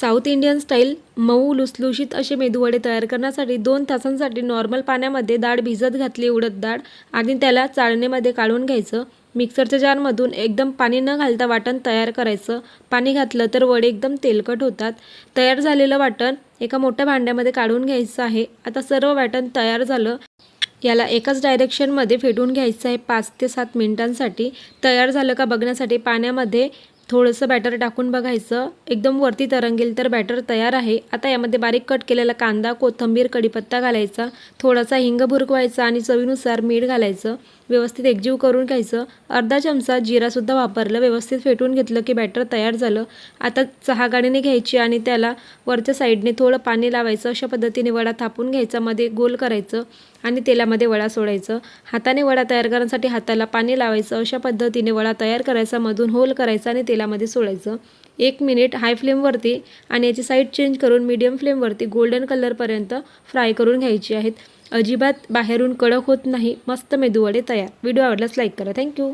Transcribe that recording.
South Indian style मऊ लुसलुशीत असे मेदूवडे तयार करण्यासाठी दोन तासांसाठी नॉर्मल पाण्यामध्ये डाळ भिजत घातली उडद डाळ आणि त्याला चाळणीमध्ये काढून घ्यायचं. मिक्सरच्या जारमधून एकदम पाणी न घालता वाटण तयार करायचं. पाणी घातलं तर वडे एकदम तेलकट होतात. तयार झालेलं वाटण एका मोठ्या भांड्यामध्ये काढून घ्यायचं आहे. आता सर्व वाटण तयार झालं. याला एकाच डायरेक्शनमध्ये फेटून घ्यायचं आहे पाच ते सात मिनिटांसाठी. तयार झालं का बघण्यासाठी पाण्यामध्ये थोडंसं बॅटर टाकून बघायचं. एकदम वरती तरंगेल तर बॅटर तयार आहे. आता यामध्ये बारीक कट केलेला कांदा कोथिंबीर कढीपत्ता घालायचा. थोडासा हिंग भुरकवायचा आणि चवीनुसार मीठ घालायचं. व्यवस्थित एकजीव करून घ्यायचं. अर्धा चमचा जिरासुद्धा वापरलं. व्यवस्थित फेटून घेतलं की बॅटर तयार झालं. आता चहा गाडीने घ्यायची आणि त्याला वरच्या साईडने थोडं पाणी लावायचं. अशा पद्धतीने वडा थापून घ्यायचा. मध्ये गोल करायचं. आणि तेलामध्ये वडा सोडायचं. हाताने वडा तयार करण्यासाठी हाताला पाणी लावायचं. अशा पद्धतीने वडा तयार करायचा मधून होल करायचा आणि तेलामध्ये सोडायचं. एक मिनिट हाय फ्लेमवरती आणि याची साईड चेंज करून मीडियम फ्लेमवरती गोल्डन कलरपर्यंत फ्राय करून घ्यायची आहेत. अजिबात बाहेरून कडक होत नाही. मस्त मेदूवडे तयार. व्हिडिओ आवडल्यास लाईक करा. थँक्यू.